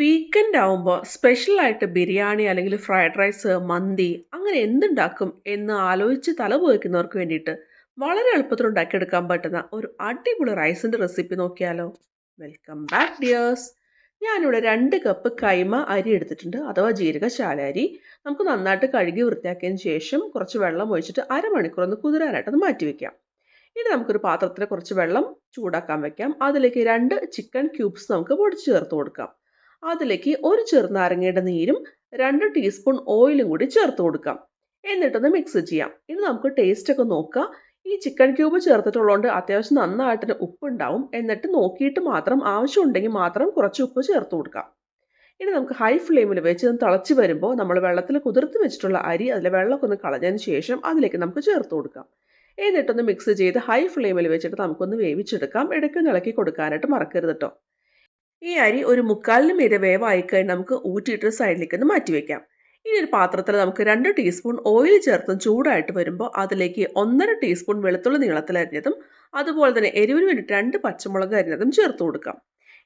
Weekend ആവുമ്പോൾ സ്പെഷ്യലായിട്ട് ബിരിയാണി അല്ലെങ്കിൽ ഫ്രൈഡ് റൈസ്, മന്തി അങ്ങനെ എന്തുണ്ടാക്കും എന്ന് ആലോചിച്ച് തല പുകയ്ക്കുന്നവർക്ക് വേണ്ടിയിട്ട് വളരെ എളുപ്പത്തിൽ ഉണ്ടാക്കിയെടുക്കാൻ പറ്റുന്ന ഒരു അടിപൊളി റൈസിന്റെ റെസിപ്പി നോക്കിയാലോ? Welcome back dears. ഞാനിവിടെ രണ്ട് കപ്പ് കൈമ അരി എടുത്തിട്ടുണ്ട് അഥവാ ജീരകശാല അരി. നമുക്ക് നന്നായിട്ട് കഴുകി വൃത്തിയാക്കിയതിന് ശേഷം കുറച്ച് വെള്ളം ഒഴിച്ചിട്ട് അരമണിക്കൂർ ഒന്ന് കുതിരാനായിട്ട് ഒന്ന് മാറ്റി വെക്കാം. ഇനി നമുക്കൊരു പാത്രത്തിൽ കുറച്ച് വെള്ളം ചൂടാക്കാൻ വെക്കാം. അതിലേക്ക് രണ്ട് ചിക്കൻ ക്യൂബ്സ് നമുക്ക് പൊടിച്ച് ചേർത്ത് കൊടുക്കാം. അതിലേക്ക് ഒരു ചെറുനാരങ്ങയുടെ നീരും രണ്ട് ടീസ്പൂൺ ഓയിലും കൂടി ചേർത്ത് കൊടുക്കാം. എന്നിട്ടൊന്ന് മിക്സ് ചെയ്യാം. ഇനി നമുക്ക് ടേസ്റ്റ് ഒക്കെ നോക്കാം. ഈ ചിക്കൻ ക്യൂബ് ചേർത്തിട്ടുള്ളതുകൊണ്ട് അത്യാവശ്യം നന്നായിട്ട് ഉപ്പുണ്ടാവും. എന്നിട്ട് നോക്കിയിട്ട് മാത്രം ആവശ്യമുണ്ടെങ്കിൽ മാത്രം കുറച്ച് ഉപ്പ് ചേർത്ത് കൊടുക്കാം. ഇനി നമുക്ക് ഹൈ ഫ്ലെയിമിൽ വെച്ച് തിളച്ച് വരുമ്പോൾ നമ്മൾ വെള്ളത്തിൽ കുതിർത്ത് വെച്ചിട്ടുള്ള അരി അതിലെ വെള്ളമൊക്കെ ഒന്ന് കളഞ്ഞതിന് ശേഷം അതിലേക്ക് നമുക്ക് ചേർത്ത് കൊടുക്കാം. എന്നിട്ടൊന്ന് മിക്സ് ചെയ്ത് ഹൈ ഫ്ലെയിമിൽ വെച്ചിട്ട് നമുക്കൊന്ന് വേവിച്ചെടുക്കാം. ഇടയ്ക്ക് ഇളക്കി കൊടുക്കാനായിട്ട് മറക്കരുത് ട്ടോ. ഈ അരി ഒരു മുക്കാലിന് മീതെ വേവായി കഴിഞ്ഞാൽ നമുക്ക് ഊറ്റിയിട്ട് സൈഡിലേക്ക് ഒന്ന് മാറ്റി വെക്കാം. ഇനി ഒരു പാത്രത്തിൽ നമുക്ക് രണ്ട് ടീസ്പൂൺ ഓയിൽ ചേർത്ത് ചൂടായിട്ട് വരുമ്പോൾ അതിലേക്ക് ഒന്നര ടീസ്പൂൺ വെളുത്തുള്ളി നീളത്തിൽ അരിഞ്ഞതും അതുപോലെ തന്നെ എരിവിന് വേണ്ടിയിട്ട് രണ്ട് പച്ചമുളക് അരിഞ്ഞതും ചേർത്ത് കൊടുക്കാം.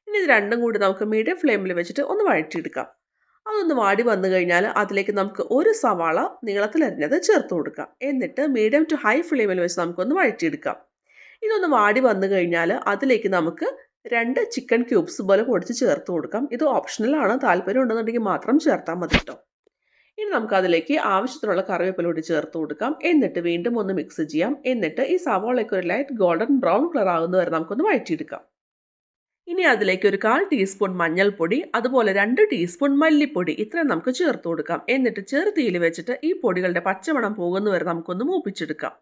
ഇനി ഇത് രണ്ടും കൂടി നമുക്ക് മീഡിയം ഫ്ലെയിമിൽ വെച്ചിട്ട് ഒന്ന് വഴറ്റിയെടുക്കാം. അതൊന്ന് വാടി വന്നു കഴിഞ്ഞാൽ അതിലേക്ക് നമുക്ക് ഒരു സവാള നീളത്തിൽ അരിഞ്ഞത് ചേർത്ത് കൊടുക്കാം. എന്നിട്ട് മീഡിയം ടു ഹൈ ഫ്ലെയിമിൽ വെച്ച് നമുക്കൊന്ന് വഴറ്റിയെടുക്കാം. ഇതൊന്ന് വാടി വന്നു കഴിഞ്ഞാൽ അതിലേക്ക് നമുക്ക് 2 ചിക്കൻ ക്യൂബ്സ് പോലെ പൊടിച്ച് ചേർത്ത് കൊടുക്കാം. ഇത് ഓപ്ഷണലാണ്. താല്പര്യം ഉണ്ടെന്നുണ്ടെങ്കിൽ മാത്രം ചേർത്താൽ മതി കേട്ടോ ഇനി നമുക്ക് അതിലേക്ക് ആവശ്യത്തിനുള്ള കറിവേപ്പില കൂടി ചേർത്ത് കൊടുക്കാം. എന്നിട്ട് വീണ്ടും ഒന്ന് മിക്സ് ചെയ്യാം. എന്നിട്ട് ഈ സവോളയ്ക്ക് ഒരു ലൈറ്റ് ഗോൾഡൻ ബ്രൗൺ കളർ ആകുന്നവരെ നമുക്കൊന്ന് വഴറ്റിയെടുക്കാം. ഇനി അതിലേക്ക് ഒരു 1/4 ടീസ്പൂൺ മഞ്ഞൾപ്പൊടി അതുപോലെ രണ്ട് ടീസ്പൂൺ മല്ലിപ്പൊടി ഇത്രയും നമുക്ക് ചേർത്ത് കൊടുക്കാം. എന്നിട്ട് ചെറുതീയിൽ വെച്ചിട്ട് ഈ പൊടികളുടെ പച്ചമണം പോകുന്നവരെ നമുക്കൊന്ന് മൂപ്പിച്ചെടുക്കാം.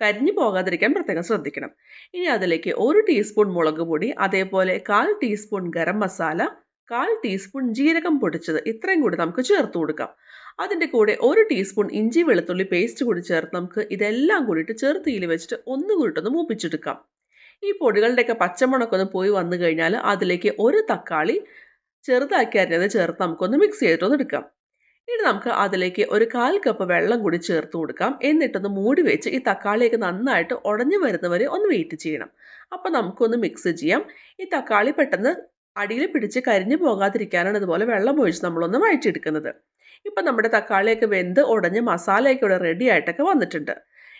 കരിഞ്ഞു പോകാതിരിക്കാൻ പ്രത്യേകം ശ്രദ്ധിക്കണം. ഇനി അതിലേക്ക് ഒരു ടീസ്പൂൺ മുളക് പൊടി അതേപോലെ 1/4 ടീസ്പൂൺ ഗരം മസാല 1/4 ടീസ്പൂൺ ജീരകം പൊടിച്ചത് ഇത്രയും കൂടി നമുക്ക് ചേർത്ത് കൊടുക്കാം. അതിന്റെ കൂടെ ഒരു ടീസ്പൂൺ ഇഞ്ചി വെളുത്തുള്ളി പേസ്റ്റ് കൂടി ചേർത്ത് നമുക്ക് ഇതെല്ലാം കൂടിയിട്ട് ചെറുതീയിൽ വെച്ചിട്ട് ഒന്നുകൂടിയിട്ടൊന്ന് മൂപ്പിച്ചെടുക്കാം. ഈ പൊടികളുടെയൊക്കെ പച്ചമണമൊക്കെ ഒന്ന് പോയി വന്നു കഴിഞ്ഞാൽ അതിലേക്ക് ഒരു തക്കാളി ചെറുതാക്കി അരിഞ്ഞത് ചേർത്ത് നമുക്കൊന്ന് മിക്സ് ചെയ്തിട്ടൊന്ന് എടുക്കാം. ഇനി നമുക്ക് അതിലേക്ക് ഒരു 1/4 കപ്പ് വെള്ളം കൂടി ചേർത്ത് കൊടുക്കാം. എന്നിട്ടൊന്ന് മൂടി വെച്ച് ഈ തക്കാളിയൊക്കെ നന്നായിട്ട് ഉടഞ്ഞു വരുന്നവരെ ഒന്ന് വെയിറ്റ് ചെയ്യണം. അപ്പോൾ നമുക്കൊന്ന് മിക്സ് ചെയ്യാം. ഈ തക്കാളി പെട്ടെന്ന് അടിയിൽ പിടിച്ച് കരിഞ്ഞു പോകാതിരിക്കാനാണ് ഇതുപോലെ വെള്ളം ഒഴിച്ച് നമ്മളൊന്ന് വഴിച്ചെടുക്കുന്നത് ഇപ്പം നമ്മുടെ തക്കാളിയൊക്കെ വെന്ത് ഉടഞ്ഞ് മസാലയൊക്കെ ഇവിടെ റെഡി ആയിട്ടൊക്കെ വന്നിട്ടുണ്ട്.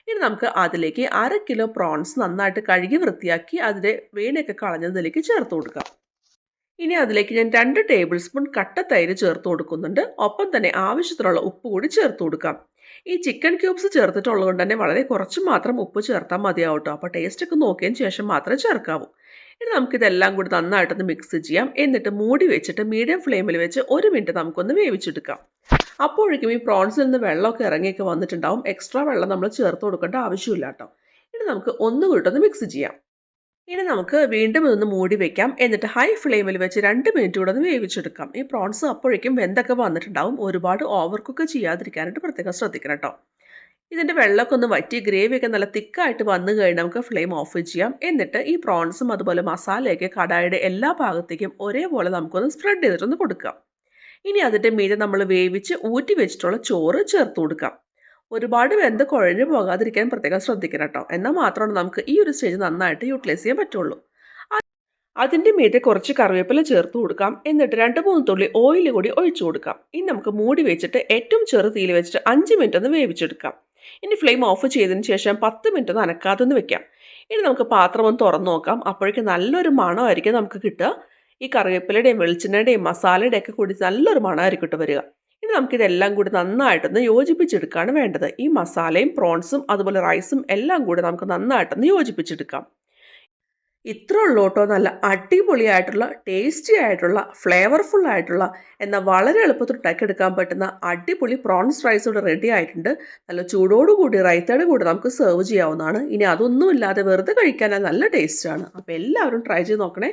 ഇനി നമുക്ക് അതിലേക്ക് 1/2 കിലോ പ്രോൺസ് നന്നായിട്ട് കഴുകി വൃത്തിയാക്കി അതിന്റെ വേനയൊക്കെ കളഞ്ഞതിലേക്ക് ചേർത്ത് കൊടുക്കാം. ഇനി അതിലേക്ക് ഞാൻ രണ്ട് ടേബിൾ സ്പൂൺ കട്ട തൈര് ചേർത്ത് കൊടുക്കുന്നുണ്ട്. ഒപ്പം തന്നെ ആവശ്യത്തിനുള്ള ഉപ്പ് കൂടി ചേർത്ത് കൊടുക്കാം. ഈ ചിക്കൻ ക്യൂബ്സ് ചേർത്തിട്ടുള്ളത് കൊണ്ട് തന്നെ വളരെ കുറച്ച് മാത്രം ഉപ്പ് ചേർത്താൽ മതിയാവും കേട്ടോ അപ്പോൾ ടേസ്റ്റ് ഒക്കെ നോക്കിയതിന് ശേഷം മാത്രമേ ചേർക്കാവൂ. ഇനി നമുക്കിതെല്ലാം കൂടി നന്നായിട്ടൊന്ന് മിക്സ് ചെയ്യാം. എന്നിട്ട് മൂടി വെച്ചിട്ട് മീഡിയം ഫ്ലെയിമിൽ വെച്ച് ഒരു മിനിറ്റ് നമുക്കൊന്ന് വേവിച്ചെടുക്കാം. അപ്പോഴേക്കും ഈ പ്രോൺസിൽ നിന്ന് വെള്ളമൊക്കെ ഇറങ്ങിയൊക്കെ വന്നിട്ടുണ്ടാവും. എക്സ്ട്രാ വെള്ളം നമ്മൾ ചേർത്ത് കൊടുക്കേണ്ട ആവശ്യമില്ല കേട്ടോ ഇനി നമുക്ക് ഒന്നുകൂടിയിട്ടൊന്ന് മിക്സ് ചെയ്യാം. ഇനി നമുക്ക് വീണ്ടും ഇതൊന്ന് മൂടി വെക്കാം. എന്നിട്ട് ഹൈ ഫ്ലെയിമിൽ വെച്ച് രണ്ട് മിനിറ്റ് കൂടെ ഒന്ന് വേവിച്ചെടുക്കാം. ഈ പ്രോൺസ് അപ്പോഴേക്കും വെന്തൊക്കെ വന്നിട്ടുണ്ടാവും. ഒരുപാട് ഓവർ കുക്ക് ചെയ്യാതിരിക്കാനായിട്ട് പ്രത്യേകം ശ്രദ്ധിക്കണം കേട്ടോ ഇതിന്റെ വെള്ളമൊക്കെ ഒന്ന് വറ്റി ഗ്രേവിയൊക്കെ നല്ല തിക്കായിട്ട് വന്നു കഴിഞ്ഞാൽ നമുക്ക് ഫ്ലെയിം ഓഫ് ചെയ്യാം. എന്നിട്ട് ഈ പ്രോൺസും അതുപോലെ മസാലയൊക്കെ കടായുടെ എല്ലാ ഭാഗത്തേക്കും ഒരേപോലെ നമുക്കൊന്ന് സ്പ്രെഡ് ചെയ്തിട്ടൊന്ന് കൊടുക്കാം. ഇനി അതിന്റെ മീതെ നമ്മൾ വേവിച്ച് ഊറ്റി വെച്ചിട്ടുള്ള ചോറ് ചേർത്ത് കൊടുക്കാം. ഒരുപാട് വെന്ത് കുഴഞ്ഞു പോകാതിരിക്കാൻ പ്രത്യേകം ശ്രദ്ധിക്കണം കേട്ടോ എന്നാൽ മാത്രമാണ് നമുക്ക് ഈ ഒരു സ്റ്റേജ് നന്നായിട്ട് യൂട്ടിലൈസ് ചെയ്യാൻ പറ്റുള്ളൂ. അതിന്റെ മീതെ കുറച്ച് കറിവേപ്പില ചേർത്ത് കൊടുക്കാം. എന്നിട്ട് 2, 3 തുള്ളി ഓയിൽ കൂടി ഒഴിച്ചു കൊടുക്കാം. ഇനി നമുക്ക് മൂടി വെച്ചിട്ട് ഏറ്റവും ചെറു തീയിൽ വെച്ചിട്ട് അഞ്ച് മിനിറ്റ് ഒന്ന് വേവിച്ചെടുക്കാം. ഇനി ഫ്ലെയിം ഓഫ് ചെയ്തതിന് ശേഷം 10 മിനിറ്റ് ഒന്ന് അനക്കാതെ ഒന്ന് വെക്കാം. ഇനി നമുക്ക് പാത്രം ഒന്ന് തുറന്ന് നോക്കാം. അപ്പോഴേക്കും നല്ലൊരു മണമായിരിക്കും നമുക്ക് കിട്ടുക. ഈ കറിവേപ്പിലയുടെയും വെളിച്ചെണ്ണയുടെയും മസാലയുടെയും ഒക്കെ കൂടി നല്ലൊരു മണമായിരിക്കും വരിക. നമുക്കിതെല്ലാം കൂടി നന്നായിട്ടൊന്ന് യോജിപ്പിച്ചെടുക്കുകയാണ് വേണ്ടത്. ഈ മസാലയും പ്രോൺസും അതുപോലെ റൈസും എല്ലാം കൂടി നമുക്ക് നന്നായിട്ടൊന്ന് യോജിപ്പിച്ചെടുക്കാം. ഇത്ര ഉള്ളോട്ടോ നല്ല അടിപൊളിയായിട്ടുള്ള ടേസ്റ്റി ആയിട്ടുള്ള ഫ്ലേവർഫുൾ ആയിട്ടുള്ള എന്നാൽ വളരെ എളുപ്പത്തിൽ ഉണ്ടാക്കിയെടുക്കാൻ പറ്റുന്ന അടിപൊളി പ്രോൺസ് റൈസ് ഇവിടെ റെഡി ആയിട്ടുണ്ട്. നല്ല ചൂടോടുകൂടി റൈത്തയുടെ കൂടി നമുക്ക് സെർവ് ചെയ്യാവുന്നതാണ്. ഇനി അതൊന്നുമില്ലാതെ വെറുതെ കഴിക്കാൻ നല്ല ടേസ്റ്റാണ്. അപ്പോൾ എല്ലാവരും ട്രൈ ചെയ്ത് നോക്കണേ.